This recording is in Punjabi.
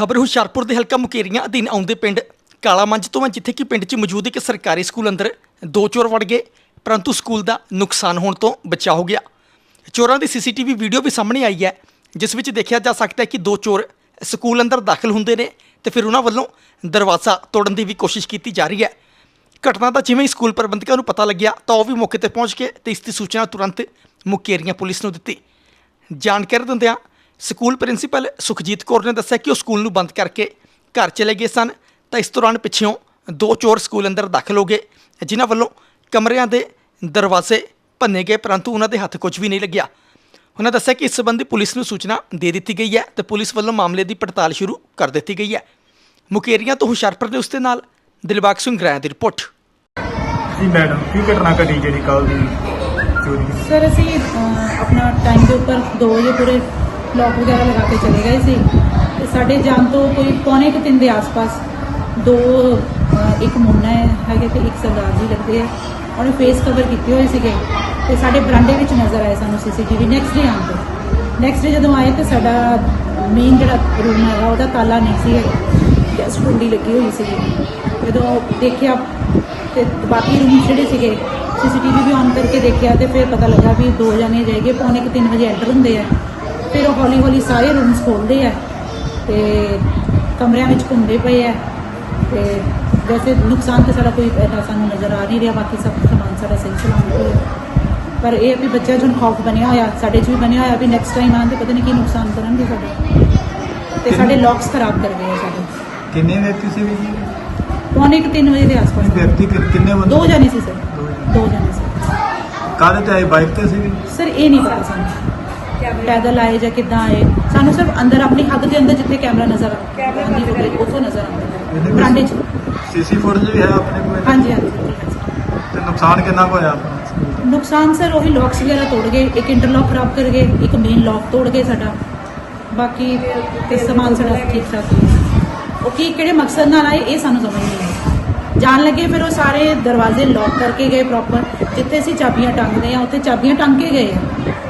ਖਬਰ ਹੁਸ਼ਿਆਰਪੁਰ ਦੇ ਹਲਕਾ ਮੁਕੇਰੀਆਂ ਅਧੀਨ ਆਉਂਦੇ ਪਿੰਡ ਕਾਲਾ ਮੰਝ ਤੋਂ ਹੈ, ਜਿੱਥੇ ਕਿ ਪਿੰਡ 'ਚ ਮੌਜੂਦ ਇੱਕ ਸਰਕਾਰੀ ਸਕੂਲ ਅੰਦਰ ਦੋ ਚੋਰ ਵੜ ਗਏ, ਪਰੰਤੂ ਸਕੂਲ ਦਾ ਨੁਕਸਾਨ ਹੋਣ ਤੋਂ ਬਚਾ ਹੋ ਗਿਆ। ਚੋਰਾਂ ਦੀ ਸੀਸੀਟੀਵੀ ਵੀਡੀਓ ਵੀ ਸਾਹਮਣੇ ਆਈ ਹੈ, ਜਿਸ ਵਿੱਚ ਦੇਖਿਆ ਜਾ ਸਕਦਾ ਹੈ ਕਿ ਦੋ ਚੋਰ ਸਕੂਲ ਅੰਦਰ ਦਾਖਲ ਹੁੰਦੇ ਨੇ ਤੇ ਫਿਰ ਉਹਨਾਂ ਵੱਲੋਂ ਦਰਵਾਜ਼ਾ ਤੋੜਨ ਦੀ ਵੀ ਕੋਸ਼ਿਸ਼ ਕੀਤੀ ਜਾ ਰਹੀ ਹੈ। ਘਟਨਾ ਦਾ ਜਿਵੇਂ ਹੀ ਸਕੂਲ ਪ੍ਰਬੰਧਕਾਂ ਨੂੰ ਪਤਾ ਲੱਗਿਆ, ਤਾਂ ਉਹ ਵੀ ਮੌਕੇ ਤੇ ਪਹੁੰਚ ਕੇ ਤੇ ਇਸ ਦੀ ਸੂਚਨਾ ਤੁਰੰਤ ਮੁਕੇਰੀਆਂ ਪੁਲਿਸ ਨੂੰ ਦਿੱਤੀ। ਜਾਣਕਾਰੀ ਦਿੰਦਿਆਂ ਸਕੂਲ ਪ੍ਰਿੰਸੀਪਲ ਸੁਖਜੀਤ ਕੌਰ ਨੇ ਦੱਸਿਆ ਕਿ ਉਹ ਸਕੂਲ ਨੂੰ ਬੰਦ ਕਰਕੇ ਘਰ ਚਲੇ ਗਏ ਸਨ। ਤਾਂ ਇਸ ਦੌਰਾਨ ਪਿੱਛੋਂ ਦੋ ਚੋਰ ਸਕੂਲ ਅੰਦਰ ਦਾਖਲ ਹੋ ਗਏ ਜਿਨ੍ਹਾਂ ਵੱਲੋਂ ਕਮਰਿਆਂ ਦੇ ਦਰਵਾਜ਼ੇ ਭੰਨੇ ਗਏ ਪਰੰਤੂ ਉਹਨਾਂ ਦੇ ਹੱਥ ਕੁਝ ਵੀ ਨਹੀਂ ਲੱਗਿਆ। ਉਹਨਾਂ ਦੱਸਿਆ ਕਿ ਇਸ ਸੰਬੰਧੀ ਪੁਲਿਸ ਨੂੰ ਸੂਚਨਾ ਦੇ ਦਿੱਤੀ ਗਈ ਹੈ ਤੇ ਪੁਲਿਸ ਵੱਲੋਂ ਮਾਮਲੇ ਦੀ ਪੜਤਾਲ ਸ਼ੁਰੂ ਕਰ ਦਿੱਤੀ ਗਈ ਹੈ। ਮੁਕੇਰੀਆਂ ਤੋਂ ਹੁਸ਼ਿਆਰਪੁਰ ਦੇ ਨਾਲ ਦਿਲਬਾਗ ਸਿੰਘ ਗ੍ਰਾਂ ਦੀ ਰਿਪੋਰਟ। ਜੀ ਮੈਡਮ ਕੀ ਘਟਨਾ ਘਟੀ ਜਿਹੜੀ ਕੱਲ ਦੀ ਚੋਰੀ ਦੀ ਸਰ ਅਸੀਂ ਅਹ, ਆਪਣਾ ਟਾਈਮ ਦੇ ਉੱਪਰ 2 ਵਜੇ ਪੂਰੇ ਲੌਕ ਵਗੈਰਾ ਲਗਾ ਕੇ ਚਲੇ ਗਏ ਸੀ। ਤੇ ਸਾਡੇ ਜਾਣ ਤੋਂ ਕੋਈ ਪੌਣੇ ਕੁ ਤਿੰਨ ਦੇ ਆਸ-ਪਾਸ ਦੋ ਅਹ, ਇੱਕ ਮੁੰਨਾ ਹੈ ਹੈਗੇ ਤੇ ਇੱਕ ਸਰਦਾਰ ਜੀ ਲੱਗਦੇ ਆ। ਉਹਨੇ ਫੇਸ ਕਵਰ ਕੀਤੇ ਹੋਏ ਸੀਗੇ। ਤੇ ਸਾਡੇ ਬਰਾਂਡੇ ਵਿੱਚ ਨਜ਼ਰ ਆਏ ਸਾਨੂੰ ਸੀਸੀਟੀਵੀ ਨੈਕਸਟ ਡੇ ਆਉਣ ਤੋਂ। ਨੈਕਸਟ ਡੇ ਜਦੋਂ ਆਏ ਤੇ ਸਾਡਾ ਮੇਨ ਜਿਹੜਾ ਰੂਮ ਹੈਗਾ ਉਹਦਾ ਤਾਲਾ ਨਹੀਂ ਸੀ ਹੈਗਾ। ਜਸਟ ਕੁੰਡੀ ਲੱਗੀ ਹੋਈ ਸੀਗੀ। ਜਦੋਂ ਦੇਖਿਆ ਤੇ ਬਾਕੀ ਰੂਮ ਜਿਹੜੇ ਸੀਗੇ ਸੀਸੀਟੀਵੀ ਵੀ ਔਨ ਕਰਕੇ ਦੇਖਿਆ ਤੇ ਫਿਰ ਪਤਾ ਲੱਗਾ ਵੀ ਦੋ ਜਣੇ ਰਹਿ ਗਏ ਪੌਣੇ ਕੁ ਤਿੰਨ ਵਜੇ ਐਂਟਰ ਹੁੰਦੇ ਆ। ਫਿਰ ਹੌਲੀ ਹੌਲੀ ਸਾਰੇ ਰੂਮਸ ਖੋਲਦੇ ਆ ਤੇ ਕਮਰਿਆਂ ਵਿੱਚ ਘੁੰਮਦੇ ਪਏ ਆ ਤੇ ਵੈਸੇ ਨੁਕਸਾਨ ਤੇ ਸਾਡਾ ਕੋਈ ਐਡਾ ਸਾਨੂੰ ਨਜ਼ਰ ਆ ਨਹੀਂ ਰਿਹਾ ਬਾਕੀ ਸਭ ਸਮਾਨ ਸਾਡਾ ਸਹੀ ਸਲਾਮਤ ਹੋਇਆ ਪਰ ਇਹ ਵੀ ਬੱਚਾ ਜਨ ਖੌਫ ਬਣਿਆ ਹੋਇਆ ਸਾਡੇ 'ਚ ਵੀ ਬਣਿਆ ਹੋਇਆ ਵੀ ਨੈਕਸਟ ਟਾਈਮ ਆਉਣ ਤੇ ਪਤਾ ਨਹੀਂ ਕੀ ਨੁਕਸਾਨ ਕਰਨਗੇ ਸਾਡਾ। ਤੇ ਸਾਡੇ ਲੌਕਸ ਖਰਾਬ ਕਰ ਗਏ ਸਾਡੇ। ਕਿੰਨੇ ਵਿਅਕਤੀ ਸੀ ਵੀ ਜੀ? ਪੌਣੇ ਕੁ ਤਿੰਨ ਵਜੇ ਦੇ ਆਸ-ਪਾਸ। ਵਿਅਕਤੀ ਕਿੰਨੇ ਬੰਦੇ? ਦੋ ਜਣੇ ਸੀ ਸਰ। ਦੋ ਜਣੇ। ਸੀ। ਕਾਹਦੇ ਤੇ ਆਏ? ਬਾਈਕ ਤੇ ਸੀ? ਸਰ ਇਹ ਨਹੀਂ ਪਤਾ ਸਾਨੂੰ। ਪੈਦਲ ਆਏ ਜਾਂ ਕਿੱਦਾਂ ਆਏ ਸਾਨੂੰ ਸਿਰਫ ਅੰਦਰ ਆਪਣੀ ਹੱਦ ਦੇ ਅੰਦਰ ਜਿੱਥੇ ਕੈਮਰਾ ਨਜ਼ਰ ਆਉਂਦੀ ਹੋਵੇ ਉੱਥੋਂ ਨਜ਼ਰ ਆਉਂਦਾ ਬਰਾਂਡੇ 'ਚ ਸੀਸੀ ਫੁਟੇਜ ਵੀ ਹੈ ਆਪਣੇ ਕੋਲ ਹਾਂਜੀ ਹਾਂਜੀ ਹਾਂਜੀ। ਤੇ ਨੁਕਸਾਨ ਕਿੰਨਾ ਕੁ ਹੋਇਆ ਆਪਣਾ ਸਕੂਲ ਦਾ? ਨੁਕਸਾਨ ਸਰ ਉਹੀ ਲੌਕਸ ਵਗੈਰਾ ਤੋੜ ਗਏ ਇੱਕ ਇੰਟਰਲੌਕ ਖਰਾਬ ਕਰ ਗਏ ਇੱਕ ਮੇਨ ਲੌਕ ਤੋੜ ਗਏ ਸਾਡਾ ਬਾਕੀ ਤੇ ਸਮਾਨ ਸਾਡਾ ਠੀਕ ਠਾਕ ਹੀ ਹੈ। ਉਹ ਕੀ ਕਿਹੜੇ ਮਕਸਦ ਨਾਲ ਆਏ ਇਹ ਸਾਨੂੰ ਸਮਝ ਨਹੀਂ ਆਈ ਜਾਣ ਲੱਗੇ ਫਿਰ ਉਹ ਸਾਰੇ ਦਰਵਾਜ਼ੇ ਲੌਕ ਕਰਕੇ ਗਏ ਪ੍ਰੋਪਰ ਜਿੱਥੇ ਅਸੀਂ ਚਾਬੀਆਂ ਟੰਗਦੇ ਆ ਉੱਥੇ ਚਾਬੀਆਂ ਟੰਗ ਕੇ ਗਏ ਆ